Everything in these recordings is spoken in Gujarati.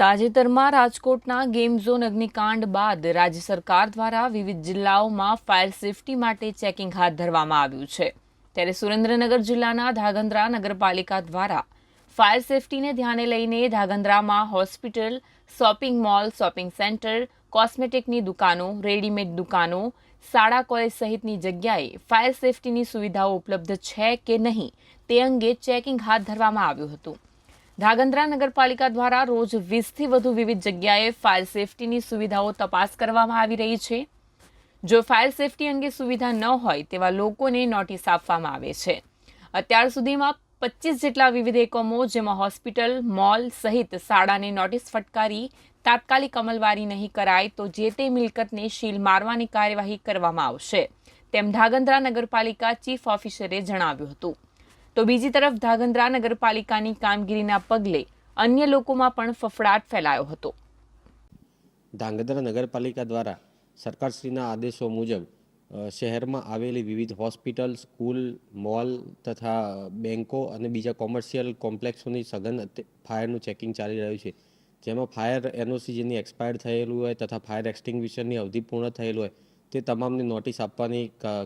તાજેતરમાં રાજકોટના ગેમ ઝોન અગ્નિકાંડ બાદ રાજ્ય સરકાર દ્વારા વિવિધ જિલ્લાઓમાં ફાયર સેફટી માટે ચેકિંગ હાથ ધરવામાં આવ્યું છે. ત્યારે સુરેન્દ્રનગર જિલ્લાના ધાગંદ્રા નગરપાલિકા દ્વારા ફાયર સેફટીને ધ્યાને લઈને ધાગંદ્રામાં hospital, shopping mall, shopping centre, કોસ્મેટિકની દુકાનો, રેડીમેડ દુકાનો, શાળા કોલેજ સહિતની જગ્યાએ ફાયર સેફટીની સુવિધાઓ ઉપલબ્ધ છે કે નહીં તે અંગે ચેકિંગ હાથ ધરવામાં આવ્યું હતું. ધાગંદ્રા નગરપાલિકા દ્વારા રોજ વીસથી વધુ વિવિધ જગ્યાએ ફાયર સેફટીની સુવિધાઓ તપાસ કરવામાં આવી રહી છે. જો ફાયર સેફટી અંગે સુવિધા ન હોય તેવા લોકોને નોટિસ આપવામાં આવે છે. અત્યાર સુધીમાં પચીસ જેટલા વિવિધ એકમો જેમાં હોસ્પિટલ, મોલ સહિત શાળાને નોટિસ ફટકારી તાત્કાલિક અમલવારી નહીં કરાય તો જે તે મિલકતને શીલ મારવાની કાર્યવાહી કરવામાં આવશે. તેમ ધાગંદ્રા નગરપાલિકા ચીફ ઓફિસરે જણાવ્યું હતું. તો બીજી તરફ ધાગંદ્રા નગરપાલિકાની કામગીરીના પગલે અન્ય લોકોમાં પણ ફફડાટ ફેલાયો હતો. ધાંગધ્રા નગરપાલિકા દ્વારા સરકારશ્રીના આદેશો મુજબ શહેરમાં આવેલી વિવિધ હોસ્પિટલ, સ્કૂલ, મોલ તથા બેન્કો અને બીજા કોમર્શિયલ કોમ્પ્લેક્સોની સઘન ફાયરનું ચેકિંગ ચાલી રહ્યું છે. જેમાં ફાયર એનઓસી જેની એક્સપાયર થયેલું હોય તથા ફાયર એક્સટિંગ્વિશરની અવધિ પૂર્ણ થયેલું હોય, તે તમામને નોટિસ આપવાની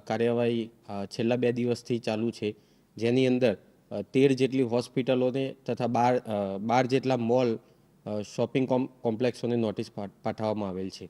કાર્યવાહી છેલ્લા બે દિવસથી ચાલુ છે. જેની અંદર તેર જેટલી હોસ્પિટલોને તથા બાર બાર જેટલા મોલ શોપિંગ કોમ, કોમ્પ્લેક્સોને નોટિસ પાઠ- પાઠવવામાં આવેલ છે.